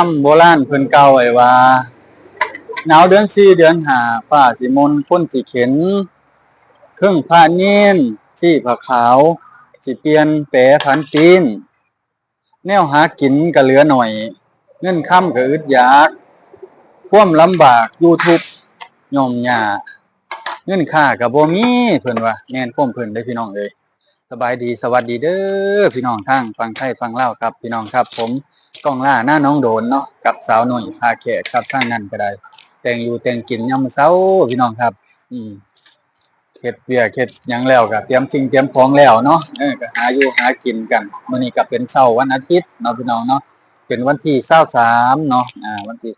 คำโบราณเพิ่นเก่าไว้ว่าหนาวเดือนสี่เดือนหาฟ้าสิมนพ้นสิเข็นเครื่องผ้าเนียนสีผ้าขาว สิเปลี่ยนแปรผันปีน แนวหากินก็เหลือหน่อย เงินค่ำก็อึดยากควมลำบากยูทุกข์ย่อมยาเงินค่าก็บ่มีเพิ่นว่าแม่นควมเพิ่นเด้พี่น้องเอ้ยสบายดีสวัสดีเด้อพี่น้องทางฟังไทยฟังเล่าครับพี่น้องครับผม กล้องล่าหน้าน้องโดนเนาะกับสาวหน่อยพาแขกครับทางนั้นก็ได้ แต่งอยู่แต่งกินยามมื้อเช้าพี่น้องครับ อืมเฮ็ดเวียเฮ็ดยังแล้วก็เตรียมสิ่งเตรียมของแล้วเนาะเออก็หาอยู่หากินกันมื้อนี้ก็เป็นเช้าวันอาทิตย์เนาะพี่น้องเนาะเป็นวันที่23เนาะอ่า วันที่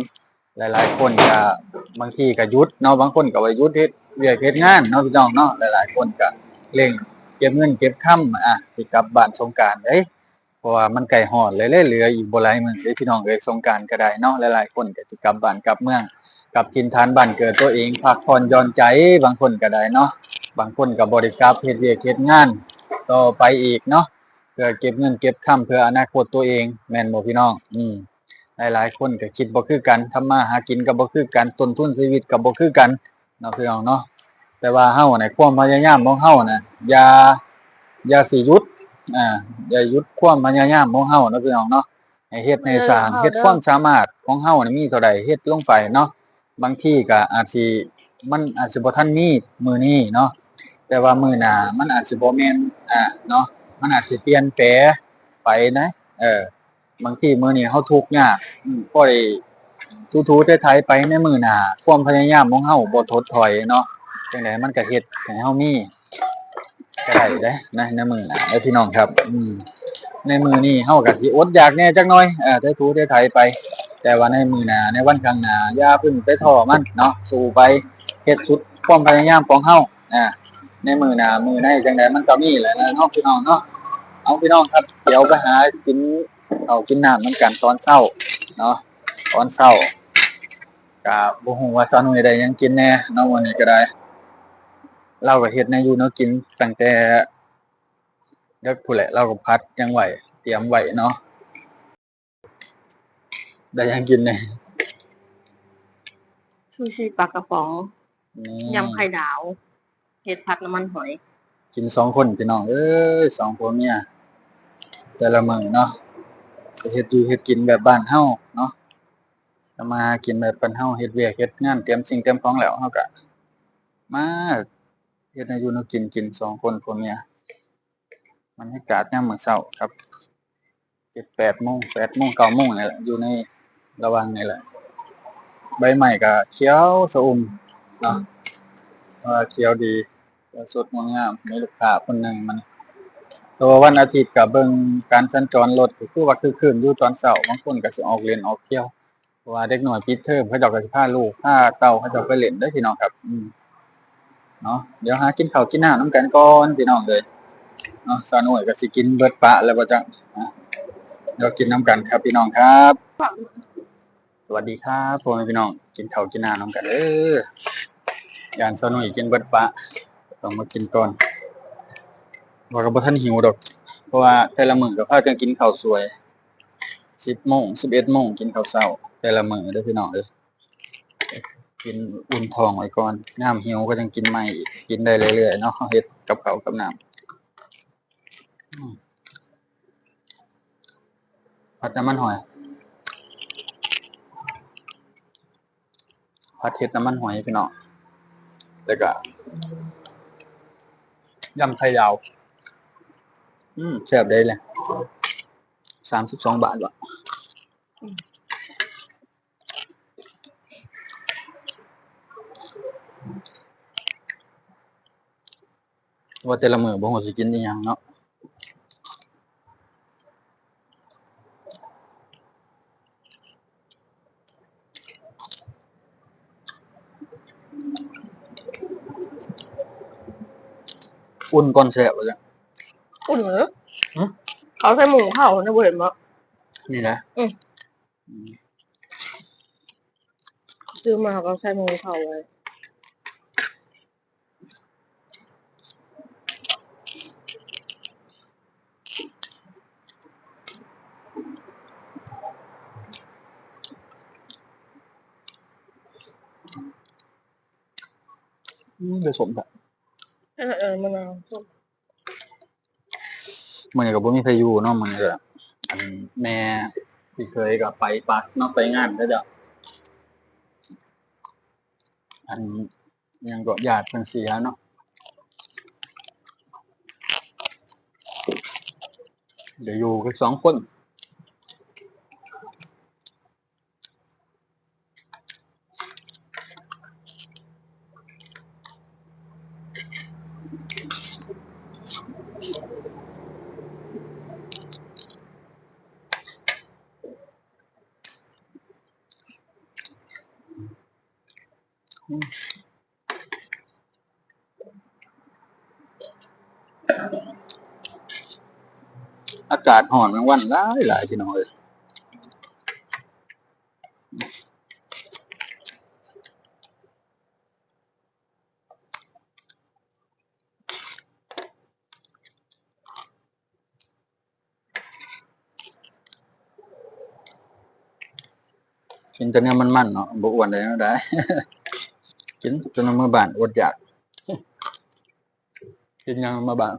23หลาย ๆ คนก็บางทีก็ยุดเนาะบางคนก็ว่ายุดเฮ็ดเวียกเฮ็ดงานเนาะพี่น้องเนาะหลาย ๆ คนก็เร่งเก็บเงินเก็บค่ำอะสิกลับบ้านสงกานต์เด้ย ราะว่ามันใกล้ฮอดเลยเลยเหลืออีกบ่หลายมื้อเด้พี่น้องเอ้ยสงกรานต์ก็ได้เนาะหลายๆคนก็สิกลับบ้านกลับเมืองกลับถิ่นฐานบ้านเกิดตัวเองพักผ่อนหย่อนใจบางคนก็ได้เนาะบางคนก็บริกรับเฮ็ดเวียกเฮ็ดงานต่อไปอีกเนาะเพื่อเก็บเงินเก็บคำเพื่ออนาคตตัวเองแม่นบ่พี่น้อง อืมหลายๆคนก็คิดบ่คือกันทำมาหากินก็บ่คือกันต้นทุนชีวิตก็บ่คือกันเนาะพี่น้องเนาะแต่ว่าเฮาน่ะความพยายามของเฮาน่ะอย่าอย่าสิหยุด อ่าอย่าหยุดความพยายามของเฮาเนาะพี่น้องเนาะให้เฮ็ดให้สร้างเฮ็ดความสามารถของเฮาน่ะมีเท่าใดเฮ็ดลงไปเนาะบางทีก็อาจสิมันอาจสิบ่ทันมีมื้อนี้เนาะแต่ว่ามือหน้ามันอาจสิบ่แม่นอ่าเนาะมันอาจสิเปลี่ยนแปลไปนะ เออบางทีมื้อนี้เฮาทุกข์ยากอืมปล่อยทูๆไถๆไปในมื้อหน้าความพยายามของเฮาบ่ถดถอยเนาะจังไดมันก็เฮ็ดให้เฮามี ก็ได้เด้นะในมือน้าเด้พี่น้องครับ อืมในมือนี้เฮาก็สิอดอยากแน่จักหน่อยเออทูๆไถไป แต่ว่าในมือหนาในวันข้างหน้าอย่าเพึ่งไปท้อมันเนาะสู้ไปเฮ็ดสุดความพยายามของเฮาอ่าในมือหนามือในจังไดมันก็มีแหละนะเนาะพี่น้องเนาะเอาพี่น้องครับ เดี๋ยวไปหากินเอากินน้ำมันกันตอนเช้าเนาะตอนเช้าก็บ่ฮู้ว่าซานุยได้ยังกินแน่เนาะวันนี้ก็ได้ เราก็เฮ็ดในอยู่เนาะกินตั้งแต่เด็กผู้นแหละเราก็พัดยังไหวเตรียมไว้เนาะได้หยังกินแน่ซูชิปลากระป๋องนี่ยำไข่ดาวเห็ดผัดน้ำมันหอย กินสองคนพี่น้องเอ้ยสองผัวเมียแต่ละมื้อเนาะก็เฮ็ดอยู่เฮ็ดกินแบบบ้านเฮาเนาะก็มากินแบบบ้านเฮาเฮ็ดเวียกเฮ็ดงานเตรียมสิ่งเตรียมของแล้วเฮาก็มา เฮ็ดให้อยู่นกินกินสองคนผัวเมียบรรยากาศยามมื้อเช้าครับ7-8โมง8โมง9โมงนี่แหละอยู่ในระหว่างนี่แหละ ใบไม้ก็เขียวสะอุ่มเนาะว่าเขียวดีสดงดงามมีลูกค้าคนหนึ่งมันตัววันอาทิตย์กับเบิ่งการสัญจรรถก็คือว่าคือคืนอยู่ตอนเช้าบางคนก็สิออกเรียนออกเที่ยวเพราะว่าเด็กหน้อยปิดเทอมเขาเจ้าก็สิพาลูกพาเต้าเขาเจ้าไปเล่นเด้อพี่น้องครับ อืม เนาะเดี๋ยวหากินข้าวกินน้ำน้ำกันก่อนพี่น้องเลยเนาะสาวน้อยก็สิกินเบิดปะแล้วบ่จังอะเดี๋ยวกินน้ำกันครับพี่น้องครับ สวัสดีครับพ่อแม่พี่น้อง กินข้าวกินน้ำน้ำกันเด้อยางสาวน้อยกินเบิดปะ ต้องมากินก่อนว่าก็บ่ทันหิวดอก เพราะว่าแต่ละมื้อก็พากันกินข้าวสวย10โมง11โมงกินข้าวเช้า แต่ละมื้อเด้อพี่น้องเอ้ย กินอุ่นทองไว้ก่อนยามหิวก็จังกินใหม่กินได้เรื่อยๆเนาะเฮ็ดกับเขากับน้ำผัดน้ำมันหอยผัดเห็ดน้ำมันหอยพี่เน้องแล้วก็ยำไข่ดาว อืมแซ่บได้เลยสามสิบสองบาทวะ ว่าแต่ละมือบ่ฮู้สิกินอีหยังเนาะอุ่นก่อนแซ่บว่าจังอุ่นเหรอหึเขาใส่หมูเผาในบริเวณมั้นี่นะอืมซื้อมาเขาใส่หมูเผาไว้ อืมผสมแบบเออเออมะนาวส้มมันกับบ่มีพายุเนาะมันก็อันแม่ที่เคยกับไปปักเนาะไปงานก็จะ อันยังก็ญาติเพิ่นเสียเนาะเดี๋ยวอยู่กันสองคน อากาศห่อนกลางวันหลายหลายพี่น้องเอ้ยกินแต่เนี้ยมันๆเนาะบ่อ้วนได้เนาะได้ กินจนมื้อบ้านอดอยาก กินยังมาบ้าน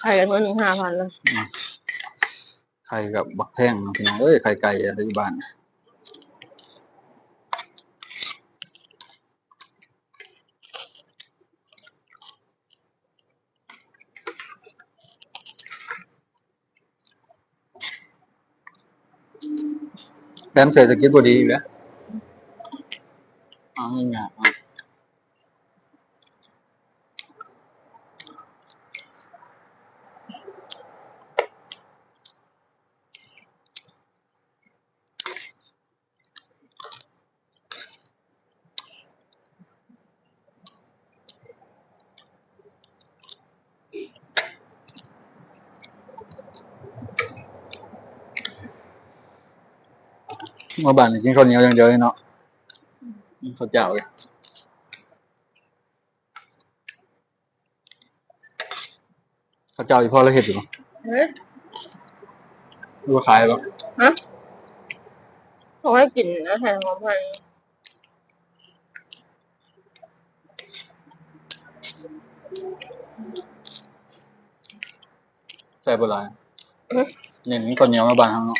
ไข่กันเงินหนึ่งห้าพันแล้วไข่กับบักแพงเนาะพี่น้องเอ้ยไข่ไก่อะไรอยู่บ้าน แบมเศรษฐกิจบ่ดีอยู่แล้วเอ๋อง่ายๆ เอามาบ้านนี่กินข้าวเหนียวอย่างเดียวเลยเนาะข้าวเจ้าเลยข้าวเจ้าอีพ่อเราเห็ดอยู่ปะเฮ้ยหรู้ว่าขายปะเขาให้กลิ่นอาหารของไทยใส่บหลายเน้นข้าวเหนียวมาบ้านเขาเนาะ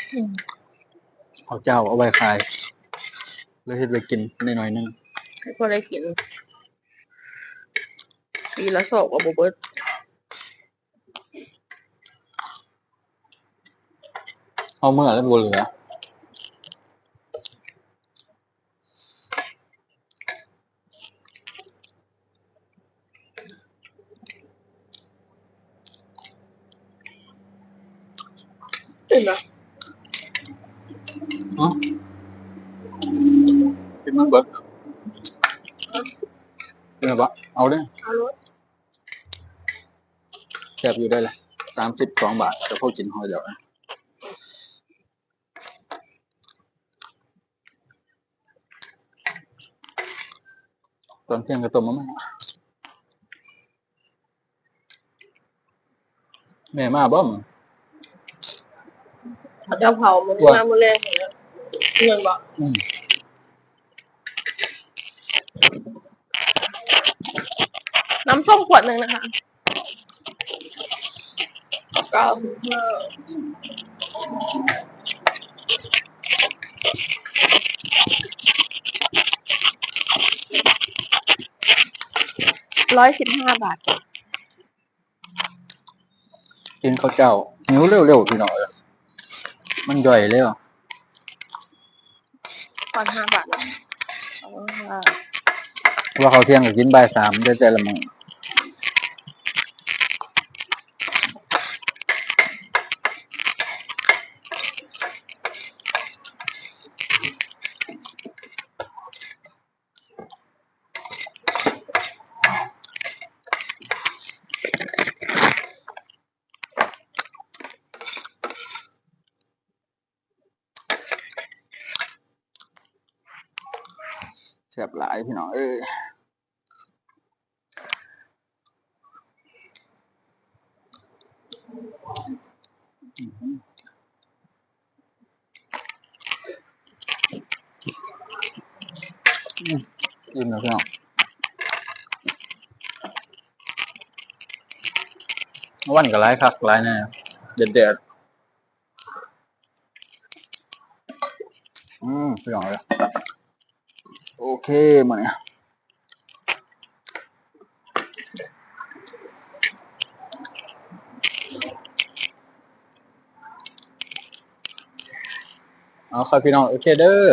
ข้าวเจ้าเอาไว้ขาย แล้วเห็ดไปกินได้หน่อยนึงให้คนได้กินปีละสองกับโบเบิร์ตเอาเมื่อแล้วบัวเหลือ ตื่นนะ กินมันเบิดเป็นไงบะเอาเด้เอารถแคบอยู่ได้เลยสามสิบสองบาทแต่พวกกินหอยเดียวนะตอนเที่ยงก็ต้มมาม่าแม่มาบ่มเขาจะเผามันว่ามาเมื่อแรกเห็นแล้วเงินบอก อืม น้ำส้มข วดหนึ่งนะคะเก้าสิบห้าร้อยสิบห้าบาท กินข้าวเจ้าหิวเร็วๆพี่น้องเอ้ยมันย่อยเร็วตอนห้าบาทนะเอาว่าว่าเขาวเที่ยงก็กินบ่ายสามได้แต่ละมื้อ แซ่บหลายพี่น้องเอ้ยอิ่มแล้วพี่น้องวันก็หลายคักหลายแน่เด็ดเด็ดอืมพี่น้องเลย โอเคมาเนี่ยเอาครับพี่น้องโอเคเด้อ